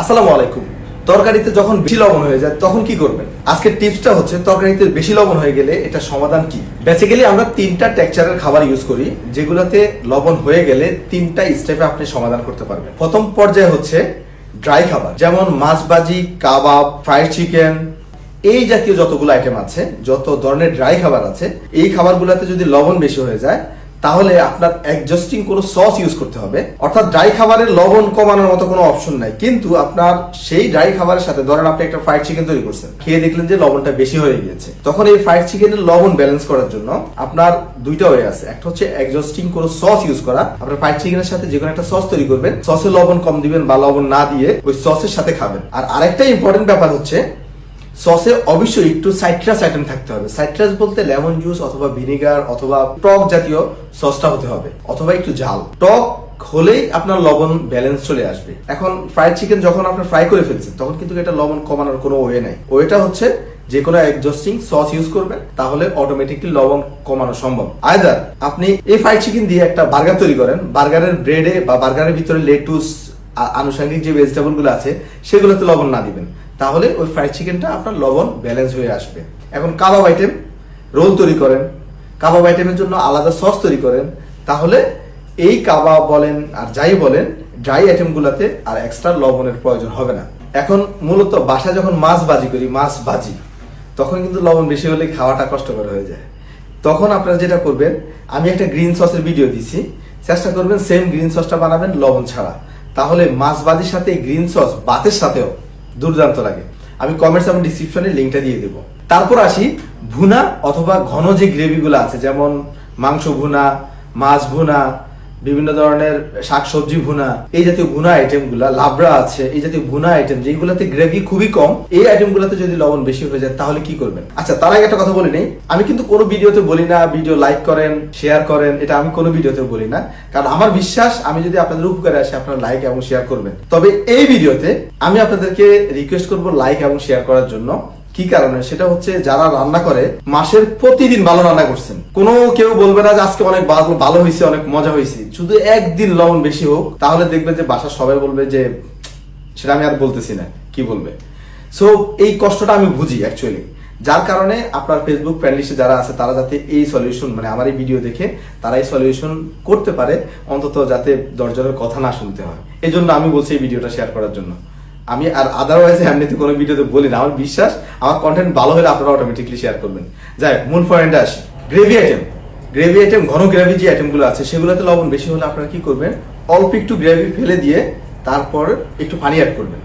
আসসালামু আলাইকুম। তরকারিতে যখন বেশি লবণ হয়ে যায়, তখন কি করবেন? আজকের টিপসটা হচ্ছে, তরকারিতে বেশি লবণ হয়ে গেলে এটা সমাধান কি? বেসিক্যালি আমরা তিনটা টেক্সচারের খাবার ইউজ করি, যেগুলোতে লবণ হয়ে গেলে তিনটা স্টেপে আপনি সমাধান করতে পারবেন। প্রথম পর্যায়ে হচ্ছে ড্রাই খাবার, যেমন মাছ ভাজি, কাবাব ফ্রাইড চিকেন এই জাতীয় যতগুলো আইটেম আছে, যত ধরনের ড্রাই খাবার আছে, এই খাবারগুলোতে যদি লবণ বেশি হয়ে যায় তাহলে আপনার অ্যাডজাস্টিং কোনো সস ইউজ করতে হবে। অর্থাৎ ড্রাই খাবারের লবণ কমানোর মতো কোনো অপশন নাই। কিন্তু আপনার সেই ড্রাই খাবারের সাথে, ধরেন আপনি একটা ফ্রাইড চিকেন তৈরি করছেন, খেয়ে দেখলেন যে লবণটা বেশি হয়ে গিয়েছে। তখন এই ফ্রাইড চিকেনের লবণ ব্যালেন্স করার জন্য আপনার দুইটা ওয়ে আছে। একটা হচ্ছে অ্যাডজাস্টিং কোনো সস ইউজ করা। আপনার ফ্রাইড চিকেনের সাথে যে কোনো একটা সস তৈরি করবেন। সসে লবণ কম দিবেন বা লবণ না দিয়ে ওই সসের সাথে খাবেন। আর আরেকটা ইম্পর্টেন্ট ব্যাপার হচ্ছে সসে অবশ্যই একটু সাইট্রাস আইটেম থাকতে হবে। সাইট্রাস বলতে লেমন জুস অথবা ভিনেগার অথবা টক জাতীয় সসটা হতে হবে, অথবা একটু ঝাল। টক হলেই আপনার লবণ ব্যালেন্স চলে আসবে। এখন ফ্রাইড চিকেন যখন আপনি ফ্রাই করে ফেলছেন, তখন কিন্তু এটা লবণ কমানোর কোনো ওয়ে নাই। ওয়েটা হচ্ছে যে কোনো অ্যাডজাস্টিং সস ইউজ করবেন, তাহলে অটোমেটিকলি লবণ কমানো সম্ভব। আয়দার আপনি এই ফ্রাইড চিকেন দিয়ে একটা বার্গার তৈরি করেন বার্গারের ব্রেডে বা বার্গারের ভিতরে লেটুস আনুষঙ্গিক যে ভেজিটেবলগুলো আছে, সেগুলোতে লবণ না দিবেন। তাহলে ওই ফ্রাইড চিকেনটা আপনার লবণ ব্যালেন্স হয়ে আসবে। এখন কাবাব আইটেম রোল তৈরি করেন। কাবাব আইটেমের জন্য আলাদা সস তৈরি করেন। তাহলে এই কাবাব বলেন আর যাই বলেন ড্রাই আইটেমগুলোতে আর এক্সট্রা লবণের প্রয়োজন হবে না। এখন মূলত বাসা যখন মাছ ভাজি করি, মাছ ভাজি, তখন কিন্তু লবণ বেশি হলে খাওয়াটা কষ্টকর হয়ে যায়। তখন আপনারা যেটা করবেন, আমি একটা গ্রিন সসের ভিডিও দিছি। চেষ্টা করবেন সেম গ্রিন সসটা বানাবেন লবণ ছাড়া। তাহলে মাছ ভাজির সাথে গ্রিন সস ভাতের সাথেও দুর্দান্ত লাগে। আমি কমেন্টস এবং ডিসক্রিপশনে লিঙ্কটা দিয়ে দেবো। তারপর আসি ভুনা অথবা ঘন যে গ্রেভিগুলো আছে, যেমন মাংস ভুনা, মাছ ভুনা বিভিন্ন ধরনের শাকসবজি, ভুনা, এই জাতীয় ভুনা আইটেমগুলা, লাবড়া আছে, এই জাতীয় ভুনা আইটেম যেগুলোতে গ্রেভি খুবই কম, এই আইটেম গুলাতে যদি লবণ বেশি হয়ে যায় তাহলে কি করবেন? আচ্ছা তার আগে একটা কথা বলি নেই। আমি কিন্তু কোনো ভিডিওতে বলি না, ভিডিও লাইক করেন শেয়ার করেন, এটা আমি কোনো ভিডিওতে বলি না। কারণ আমার বিশ্বাস, আমি যদি আপনাদের উপকারে আসি, আপনারা লাইক এবং শেয়ার করবেন। তবে এই ভিডিওতে আমি আপনাদেরকে রিকোয়েস্ট করব লাইক এবং শেয়ার করার জন্য। কি কারণে? সেটা হচ্ছে যারা রান্না করে, মাসের প্রতিদিন ভালো রান্না করছেন। কোনো কেউ বলবে না যে আজকে অনেক ভালো হয়েছে, অনেক মজা হয়েছে। শুধু একদিন লবণ বেশি হোক, তাহলে দেখবে যে বাসা সবাই বলবে যে, সেটা আমি আর বলতেছি না, কি বলবে? সো এই কষ্টটা আমি বুঝি অ্যাকচুয়ালি যার কারণে আপনার ফেসবুক ফ্রেন্ড লিস্টে যারা আছে, তারা যাতে এই সলিউশন মানে আমার এই ভিডিও দেখে তারা এই সলিউশন করতে পারে, অন্তত যাতে দশজনের কথা না শুনতে হয়। এই জন্য আমি বলছি এই ভিডিওটা শেয়ার করার জন্য। আমি আর আদারওয়াইজ এমনিতে কোনো ভিডিওতে বলি না। আমার বিশ্বাস আমার কন্টেন্ট ভালো হলে আপনারা অটোমেটিকলি শেয়ার করবেন। যাই হোক, মূল পয়েন্টে আসি। গ্রেভি আইটেম গ্রেভি আইটেম ঘন গ্রেভি যে আইটেমগুলো আছে সেগুলোতে লবণ বেশি হলে আপনারা কি করবেন? অল্প একটু গ্রেভি ফেলে দিয়ে তারপর একটু পানি অ্যাড করবেন।